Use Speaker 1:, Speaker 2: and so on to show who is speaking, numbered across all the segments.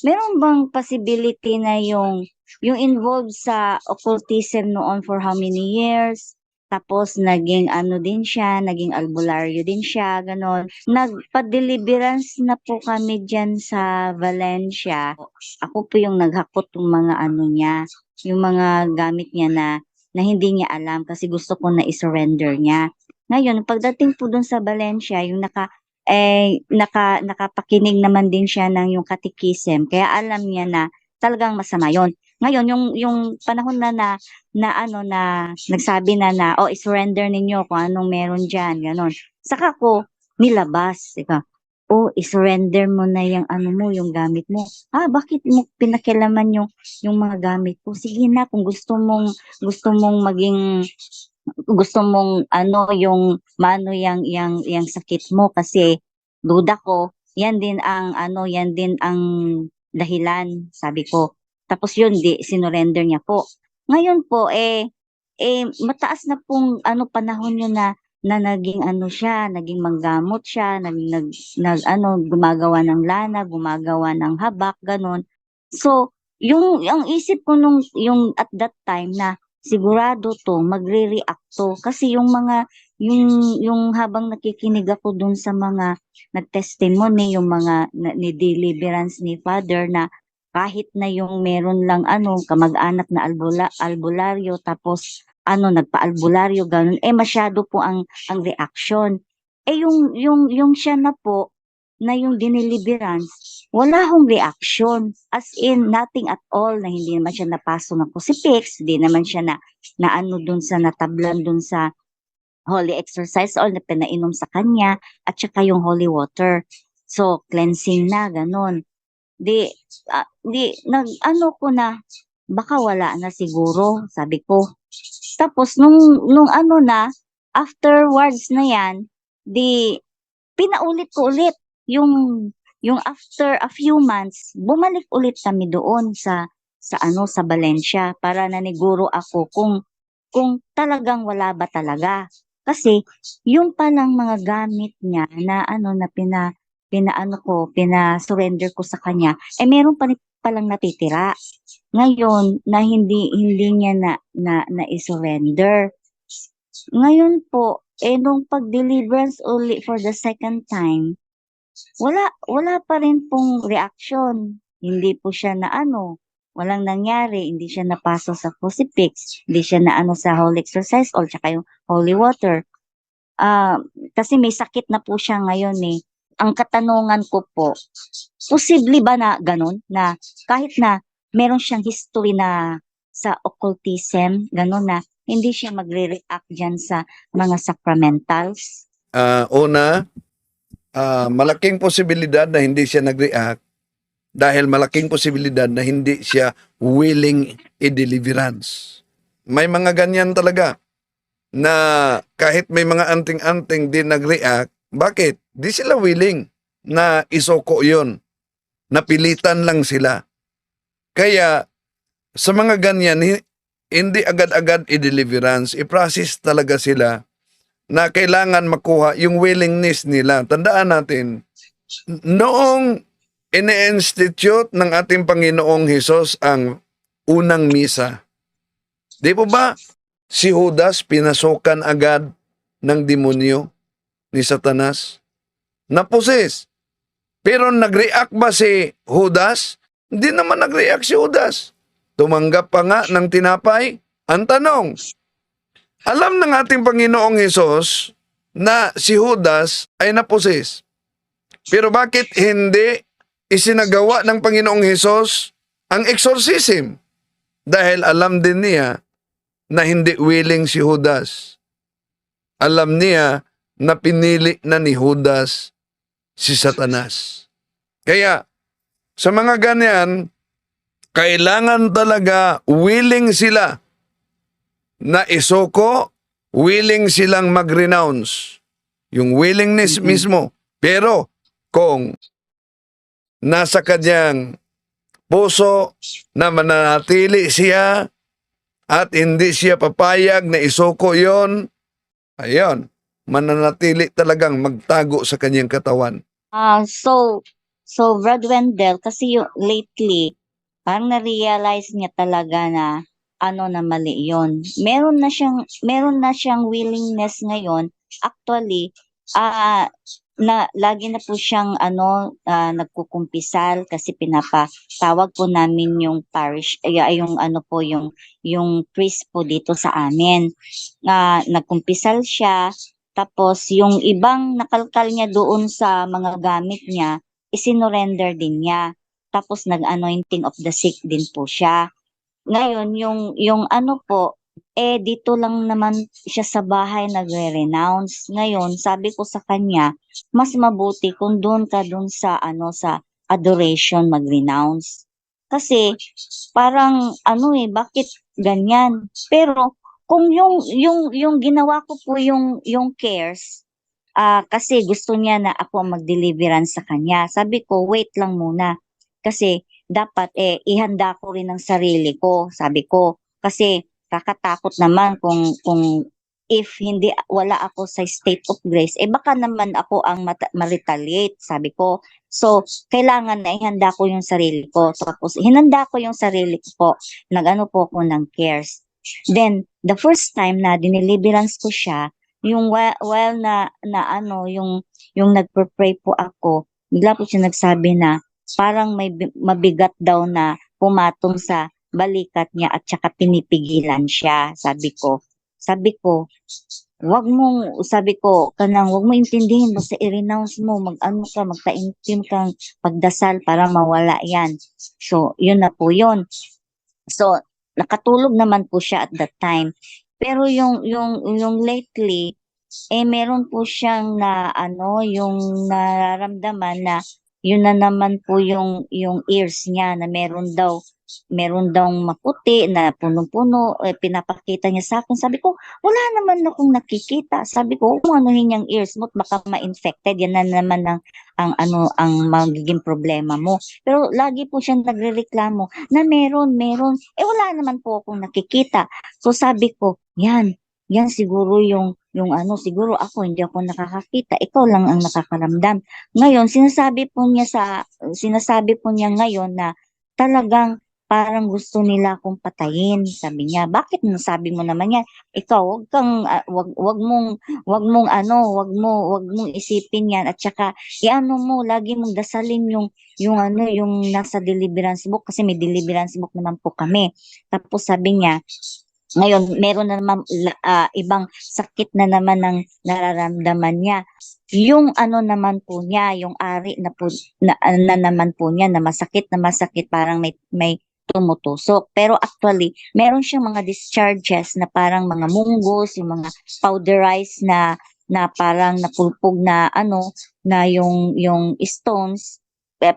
Speaker 1: meron bang possibility na yung yung involved sa occultism noon for how many years? Tapos naging ano din siya, naging albularyo din siya, ganon. Nagpa-deliverance na po kami dyan sa Valencia. Ako po yung naghakot ng mga ano niya, yung mga gamit niya na na hindi niya alam kasi gusto ko na i-surrender niya. Ngayon, pagdating po dun sa Valencia, yung naka eh naka nakapakinig naman din siya ng yung catechism kaya alam niya na talagang masama yon. Ngayon yung yung panahon na na, na ano na nagsabi na na oh i-surrender ninyo kung anong meron diyan ganon. Saka ko nilabas, ika. Oh, i-surrender mo na yung ano mo, yung gamit mo. Ah, bakit mo pinakialaman yung yung mga gamit ko? Sige na kung gusto mong gusto mong maging gusto mong ano yung mano yang yang yang sakit mo kasi duda ko yan din ang ano yan din ang dahilan sabi ko. Tapos yun di sinurrender niya po. Ngayon po eh eh mataas na pong ano panahon yun na na naging ano siya naging manggamot siya naging nag, nag ano gumagawa ng lana gumagawa ng habak ganon so yung ang isip ko nung yung at that time na sigurado to magre-react to. Kasi yung mga yung yung habang nakikinig ako dun sa mga nagtestimony yung mga na, ni deliverance ni father na kahit na yung meron lang ano kamag-anak na albula, albularyo tapos ano nagpa-albularyo ganun eh masyado po ang ang reaction. Eh yung yung yung siya na po na yung dineliverance wala hong reaction. As in, nothing at all na hindi naman siya napaso ng crucifix, hindi naman siya na, na ano dun sa natablan dun sa holy exercise oil na pinainom sa kanya at saka yung holy water. So, cleansing na, ganun. Di, ah, di, nag, ano ko na, baka wala na siguro, sabi ko. Tapos, nung, nung ano na, afterwards na yan, di, pinaulit ko ulit yung yung after a few months, bumalik ulit kami doon sa sa ano sa Valencia para naniguro ako kung kung talagang wala ba talaga. Kasi yung palang mga gamit niya na ano na pina pinaano ko, pina-surrender ko sa kanya, eh meron pa palang natitira. Ngayon na hindi hindi niya na na, na i-surrender. Ngayon po, eh nung pag-deliverance uli for the second time, wala wala pa rin pong reaction. Hindi po siya na ano, walang nangyari, hindi siya napasok sa crucifix, hindi siya na ano sa holy exercise or tsaka yung holy water. Ah, kasi may sakit na po siya ngayon eh. Ang katanungan ko po, posible ba na ganun na kahit na meron siyang history na sa occultism, ganun na hindi siya magre-react dyan sa mga sacramentals?
Speaker 2: Ah, una, ah, malaking posibilidad na hindi siya nag-react dahil malaking posibilidad na hindi siya willing i-deliverance. May mga ganyan talaga na kahit may mga anting-anting din nag-react, bakit? Di sila willing na isoko yon. Napilitan lang sila. Kaya sa mga ganyan, hi- hindi agad-agad i-deliverance. I-process talaga sila na kailangan makuha yung willingness nila. Tandaan natin, noong ini-institute ng ating Panginoong Hesus ang unang misa, di po ba si Judas pinasukan agad ng demonyo ni Satanas? Naposes. Pero nag-react ba si Judas? Hindi naman nag-react si Judas. Tumanggap pa nga ng tinapay. Ang tanong, alam ng ating Panginoong Hesus na si Judas ay naposes. Pero bakit hindi isinagawa ng Panginoong Hesus ang exorcism? Dahil alam din niya na hindi willing si Judas. Alam niya na pinili na ni Judas si Satanas. Kaya, sa mga ganyan, kailangan talaga willing sila na isoko, willing silang mag-renounce. Yung willingness
Speaker 1: Mhm.
Speaker 2: mismo. Pero kung nasa kanyang puso na mananatili siya at hindi siya papayag na isoko yon, ayun, mananatili talagang magtago sa kanyang katawan.
Speaker 1: Ah, so So, Brad Wendell, kasi yung lately, parang na-realize niya talaga na ano na mali yon. Meron na siyang meron na siyang willingness ngayon. Actually, ah na lagi na po siyang ano ah, nagkukumpisal kasi pinapatawag po namin yung parish ay ay, yung ano po yung yung priest po dito sa amin. Na nagkumpisal siya tapos yung ibang nakalkal niya doon sa mga gamit niya isinorender din niya. Tapos nag-anointing of the sick din po siya. Ngayon, yung, yung ano po, eh dito lang naman siya sa bahay nagre-renounce. Ngayon, sabi ko sa kanya, mas mabuti kung doon ka doon sa ano sa adoration mag-renounce. Kasi parang ano eh, bakit ganyan? Pero kung yung yung yung ginawa ko po yung yung cares, ah kasi gusto niya na ako mag-deliverance sa kanya. Sabi ko, wait lang muna. Kasi dapat eh ihanda ko rin ang sarili ko, sabi ko. Kasi kakatakot naman kung kung if hindi wala ako sa state of grace, eh baka naman ako ang ma-retaliate, sabi ko. So, kailangan na ihanda ko yung sarili ko. Tapos, hinanda ko yung sarili ko po. Nag-ano po ako ng cares. Then, the first time na dineliverance ko siya, yung while, while na, na ano, yung, yung nagpre-pray po ako, bigla po siya nagsabi na, parang may bi- mabigat daw na pumatong sa balikat niya at saka pinipigilan siya, sabi ko. Sabi ko, wag mong, sabi ko, kanang wag mo intindihin, basta i-renounce mo, mag-ano ka, magtaimtim kang pagdasal para mawala yan. So, yun na po yun. So, nakatulog naman po siya at that time. Pero yung, yung, yung lately, eh meron po siyang na ano, yung nararamdaman na yun na naman po yung yung ears niya na meron daw meron daw maputi na punong-puno. Eh, pinapakita niya sa akin. Sabi ko wala naman akong nakikita. Sabi ko kung anuhin yung ears mo baka ma-infected yan na naman ang ang ano ang magiging problema mo. Pero lagi po siyang nagrereklamo na meron meron. Eh wala naman po akong nakikita. So sabi ko yan yan siguro yung yung ano siguro ako hindi ako nakakakita ikaw lang ang nakakaramdam ngayon, sinasabi po niya sa sinasabi po niya ngayon na talagang parang gusto nila akong patayin. Sabi niya, bakit nasabi mo naman yan? Ikaw, wag kang ah, wag wag mong wag mong ano, wag mo wag mong isipin yan at saka iano mo, lagi mong dasalin yung yung ano, yung nasa deliverance book kasi may deliverance book naman po kami. Tapos sabi niya, ngayon meron na naman ah, ibang sakit na naman ng nararamdaman niya yung ano naman po niya, yung ari na po na, na naman po niya na masakit na masakit parang may may tumutusok. Pero actually, meron siyang mga discharges na parang mga munggos, yung mga powderized na na parang napulpog na ano na yung yung stones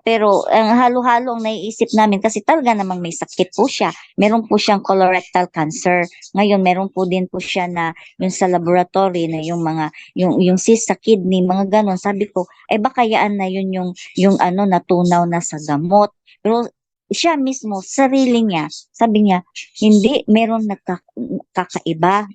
Speaker 1: pero ang halo-halo ang naiisip namin kasi talaga namang may sakit po siya. Meron po siyang colorectal cancer. Ngayon meron po din po siya na yung sa laboratory na yung mga yung yung cyst sa kidney, mga ganon. Sabi ko, eh baka yaan na yun yung yung ano natunaw na sa gamot. Pero siya mismo, sarili niya, sabi niya, hindi, meron nagkakaiba.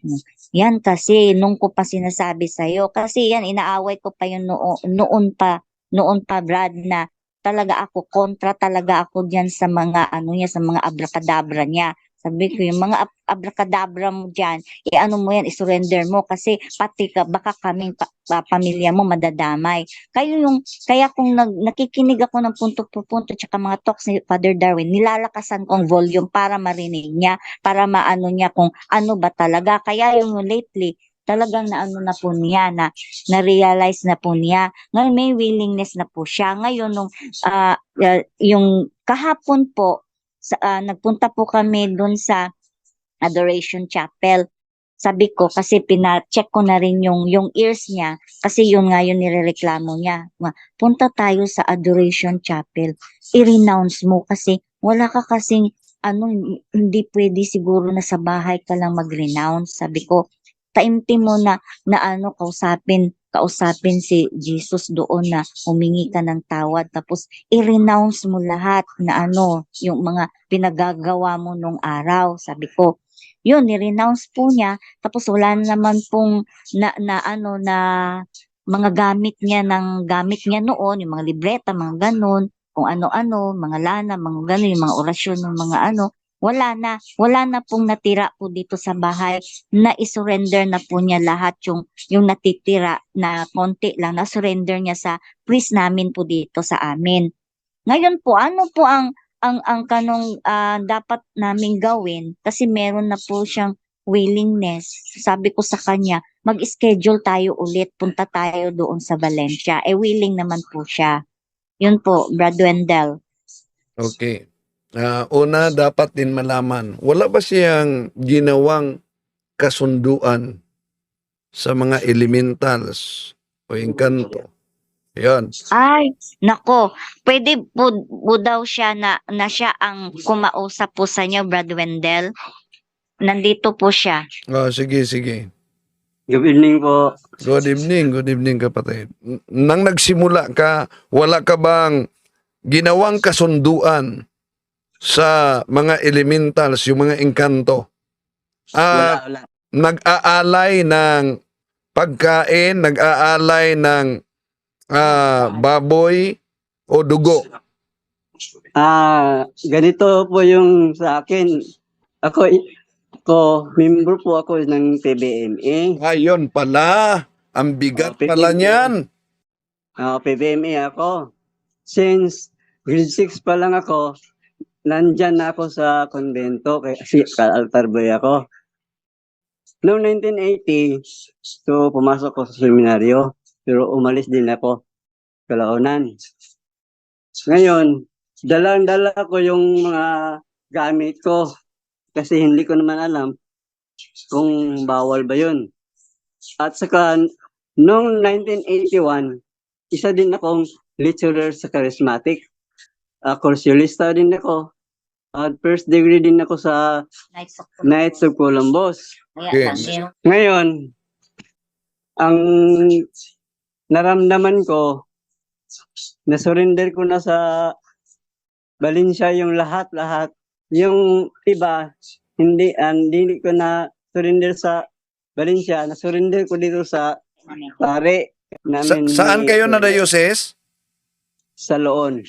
Speaker 1: Yan kasi, nung ko pa sinasabi sa'yo, kasi yan, inaaway ko pa yun noon, noon pa, noon pa, Brad, na talaga ako, kontra talaga ako diyan sa mga, ano niya, sa mga abracadabra niya. Sabi ko, yung mga ab- abracadabra mo dyan, i-ano mo yan, i-surrender mo kasi pati ka, baka kaming pa, pa- pamilya mo madadamay. Kayo yung, kaya kung nag, nakikinig ako ng punto po punto tsaka mga talks ni Father Darwin, nilalakasan ko ang volume para marinig niya, para maano niya kung ano ba talaga. Kaya yung lately, talagang naano na po niya, na, na-realize na po niya. Ngayon may willingness na po siya. Ngayon, nung, ah, ah, yung kahapon po, sa, ah, nagpunta po kami doon sa Adoration Chapel. Sabi ko, kasi pina-check ko na rin yung, yung ears niya, kasi yun nga yung nirereklamo niya. Punta tayo sa Adoration Chapel. I-renounce mo kasi wala ka kasing ano, hindi pwede siguro na sa bahay ka lang mag-renounce. Sabi ko, taimtim mo na, na ano, kausapin, kausapin si Jesus doon na humingi ka ng tawad. Tapos, i-renounce mo lahat na ano, yung mga pinagagawa mo nung araw. Sabi ko, yun, ni-renounce po niya. Tapos, wala na naman pong na, na ano, na mga gamit niya ng gamit niya noon, yung mga libreta, mga ganun. kung ano-ano, mga lana, mga gano'n, yung mga orasyon ng mga ano, wala na. Wala na pong natira po dito sa bahay na isurrender na po niya lahat yung, yung natitira na konti lang, na surrender niya sa priest namin po dito sa amin. Ngayon po, ano po ang ang ang kanong ah, dapat naming gawin kasi meron na po siyang willingness. Sabi ko sa kanya, mag-schedule tayo ulit, punta tayo doon sa Valencia. Eh willing naman po siya. Yun po, Brad Wendell.
Speaker 2: Okay. Ah, una, dapat din malaman, wala ba siyang ginawang kasunduan sa mga elementals o engkanto? Yan.
Speaker 1: Ay, nako, pwede po, po daw siya na, na siya ang kumausap po sa inyo, Brad Wendell. Nandito po siya.
Speaker 2: Ah, sige, sige.
Speaker 3: Good evening po.
Speaker 2: Good evening, good evening kapatid. Nang nagsimula ka, wala ka bang ginawang kasunduan sa mga elementals, yung mga engkanto? Ah,
Speaker 3: Wala, wala.
Speaker 2: nag-aalay ng pagkain, nag-aalay ng ah, baboy o dugo.
Speaker 3: Ah, ganito po yung sa akin. Ako, ako, member po ako ng PBMA.
Speaker 2: Ayun pala, ang bigat
Speaker 3: Oh,
Speaker 2: pala niyan.
Speaker 3: Ah, PBMA ako. Since grade 6 pa lang ako, nandyan na ako sa konbento kasi ka-altar boy ako. Noong 1980, so pumasok ko sa seminaryo, pero umalis din ako kalaunan. Ngayon, dalang-dala ko yung mga gamit ko kasi hindi ko naman alam kung bawal ba yun. At saka, noong 1981, isa din akong lecturer sa charismatic. Uh, kursyolista din ako. At first degree din ako sa Knights of Columbus.
Speaker 1: Meron
Speaker 3: Ngayon, ang naramdaman ko, na-surrender ko na sa Valencia yung lahat-lahat. Yung iba, hindi, ah, hindi ko na surrender sa Valencia, na-surrender ko dito sa pare.
Speaker 2: Sa-
Speaker 3: Namin
Speaker 2: saan
Speaker 3: ni-
Speaker 2: kayo na dayoses?
Speaker 3: Sa Loon.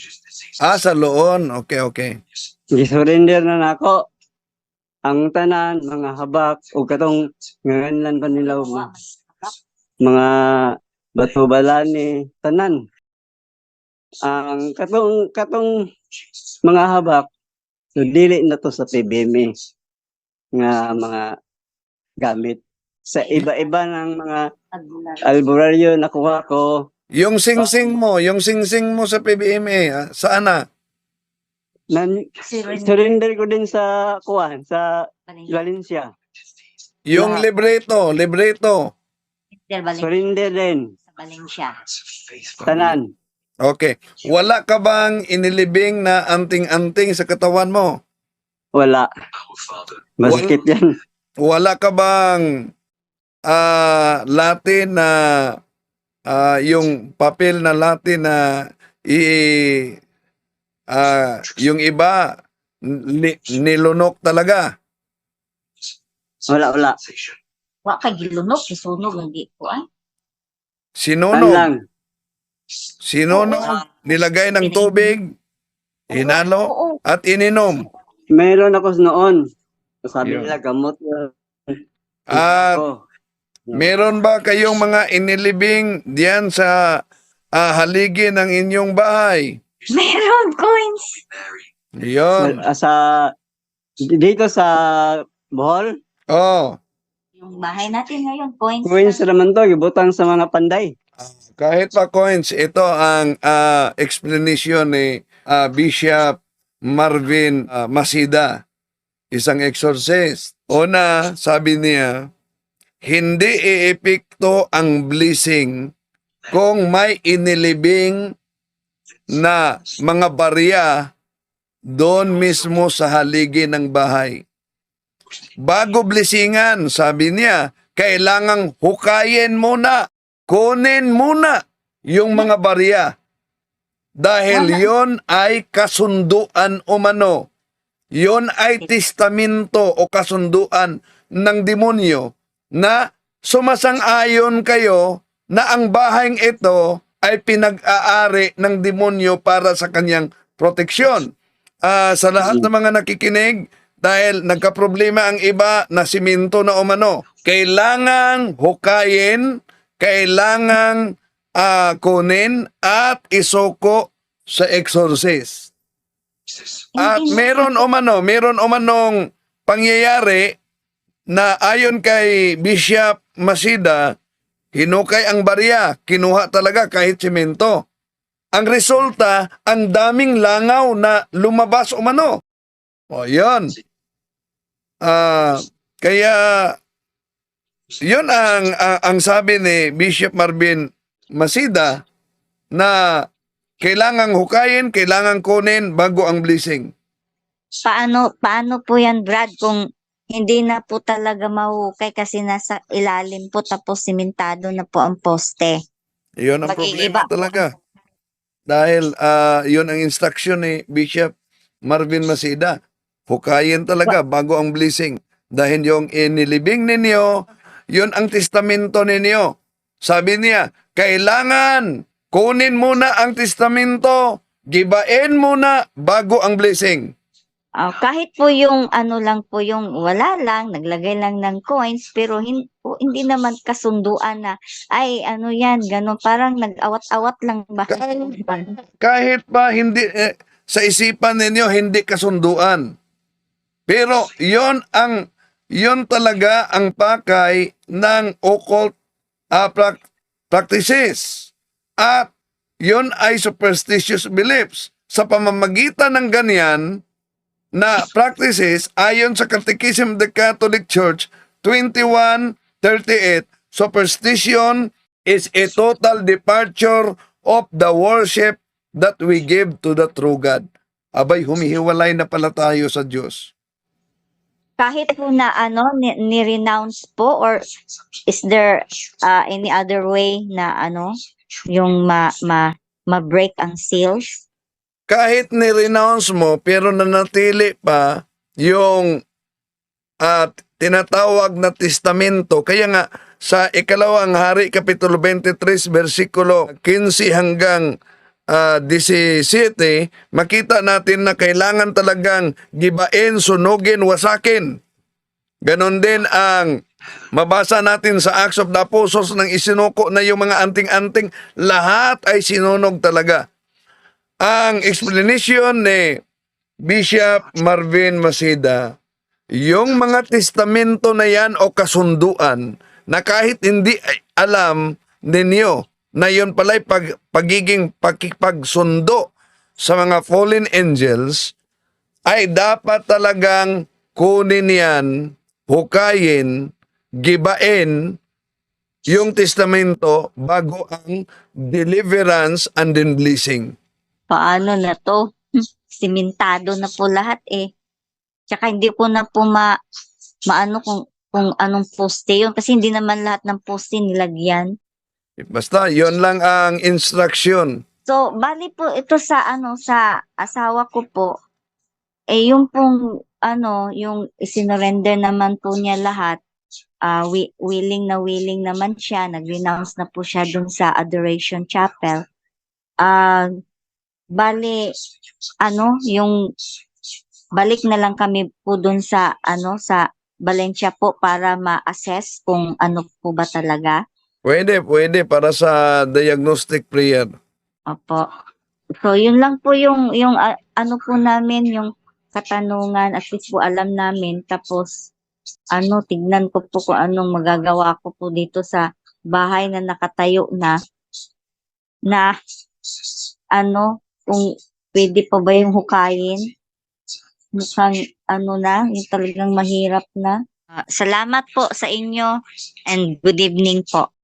Speaker 2: Ah, sa Loon. Okay, okay.
Speaker 3: Gisurrender na nako. Ang tanan, mga habak, o katong ngayon pa nila mga, mga batubalani, tanan. Ang katong katong mga habak, so dili na to sa PBM nga mga gamit. Sa iba-iba ng mga albularyo nakuha ko,
Speaker 2: Yung singsing mo, yung singsing mo sa PBMA, ah, saan na?
Speaker 3: nan, surrender ko din sa kuwan, sa Valencia.
Speaker 2: Yung
Speaker 3: Lahat.
Speaker 2: libreto, libreto.
Speaker 3: Surrender din,
Speaker 1: Sa Valencia.
Speaker 3: tanan.
Speaker 2: Okay. Wala ka bang inilibing na anting-anting sa katawan mo?
Speaker 3: Wala. Masakit yan.
Speaker 2: Wala ka bang ah Latin na ah, yung papel na Latin na i ah, yung iba ni, nilunok talaga.
Speaker 3: Wala, wala.
Speaker 1: Wa kay gilunok, isunog ang di ko ay.
Speaker 3: Tan
Speaker 2: Sinunog,
Speaker 3: lang.
Speaker 2: sinunog, nilagay ng tubig, inalo
Speaker 1: Oo,
Speaker 2: at ininom.
Speaker 3: Meron ako noon. Sabi nila, gamot.
Speaker 2: At
Speaker 3: Ako.
Speaker 2: Meron ba kayong mga inilibing diyan sa ah, haligi ng inyong bahay?
Speaker 1: meron coins.
Speaker 2: Yun.
Speaker 3: Ah, Sa, dito sa Bohol,
Speaker 2: Oh,
Speaker 1: Yung bahay natin ngayon, coins.
Speaker 3: Queens naman to, ibutang sa mga panday.
Speaker 2: kahit pa coins, ito ang ah, explanation ni ah, Bishop Marvin ah, Masida, isang exorcist. Una, sabi niya, hindi iepekto ang blessing kung may inilibing na mga barya doon mismo sa haligi ng bahay. Bago blessingan, sabi niya, kailangang hukayin muna, kunin muna yung mga barya. Dahil yon ay kasunduan umano. Yon ay testamento o kasunduan ng demonyo na sumasang-ayon kayo na ang bahayng ito ay pinag-aari ng demonyo para sa kanyang proteksyon. Ah, sa lahat ng mga nakikinig, dahil nagkaproblema ang iba na siminto na umano, kailangang hukayin, kailangang ah, kunin at isoko sa exorcist. At meron umano, meron umanong pangyayari na ayon kay Bishop Masida, hinukay ang barya, kinuha talaga kahit simento. Ang resulta, ang daming langaw na lumabas umano. O, yun. Ah, kaya, yun ang, ang, ang sabi ni Bishop Marvin Masida na kailangang hukayin, kailangang kunin bago ang blessing.
Speaker 1: paano paano po yan Brad kung hindi na po talaga mahukay kasi nasa ilalim po tapos simentado na po ang poste.
Speaker 2: Yun ang
Speaker 1: Mag-iiba
Speaker 2: problema talaga. Dahil ah, yun ang instruction ni Bishop Marvin Masida. Hukayin talaga bago ang blessing. Dahil yung inilibing ninyo, yun ang testamento ninyo. Sabi niya, kailangan kunin muna ang testamento, gibain muna bago ang blessing.
Speaker 1: Ah, kahit po yung ano lang po yung wala lang, naglagay lang ng coins pero hin- po, hindi naman kasunduan na ay ano yan, ganun parang nag-awat-awat lang ba?
Speaker 2: kahit pa hindi eh, sa isipan ninyo hindi kasunduan. Pero yon ang yon talaga ang pakay ng occult prac- practices. At yon ay superstitious beliefs. Sa pamamagitan ng ganyan na practices ayon sa Catechism of the Catholic Church 2138, superstition is a total departure of the worship that we give to the true God. Abay, humihiwalay na pala tayo sa Diyos.
Speaker 1: Kahit po na ano, ni- ni-renounce po or is there ah, any other way na ano, yung ma, ma, ma-break ang seals?
Speaker 2: Kahit ni-renounce mo, pero nanatili pa yung at tinatawag na testamento. Kaya nga, sa ikalawang hari, Kapitulo 23, versikulo 15 hanggang ah, 17, makita natin na kailangan talagang gibain, sunugin, wasakin. Ganon din ang mabasa natin sa Acts of the Apostles nang isinuko na yung mga anting-anting, lahat ay sinunog talaga. Ang explanation ni Bishop Marvin Masida, yung mga testamento na yan o kasunduan na kahit hindi alam ninyo na yun pala'y pag, pagiging pakipagsundo sa mga fallen angels, ay dapat talagang kunin yan, hukayin, gibain yung testamento bago ang deliverance and then blessing.
Speaker 1: Paano na to? Simentado na po lahat eh. Tsaka hindi ko na po ma, maano kung, kung anong poste yun. Kasi hindi naman lahat ng poste nilagyan.
Speaker 2: Basta, yon lang ang instruction.
Speaker 1: So, bali po ito sa ano sa asawa ko po. Eh yung pong ano, yung isinorender naman po niya lahat. ah wi- willing na willing naman siya. Nag-renounce na po siya dun sa Adoration Chapel. Ah, bali ano, yung balik na lang kami po dun sa ano sa Valencia po para ma-assess kung ano po ba talaga.
Speaker 2: Pwede, pwede para sa diagnostic prayer.
Speaker 1: Opo. So, yun lang po yung, yung ah, ano po namin, yung katanungan, at least po alam namin. Tapos, ano, tignan ko po kung anong magagawa ko po dito sa bahay na nakatayo na, na, ano, kung pwede pa ba yung hukayin. Mukhang, ano na, yung talagang mahirap na. Ah, salamat po sa inyo and good evening po.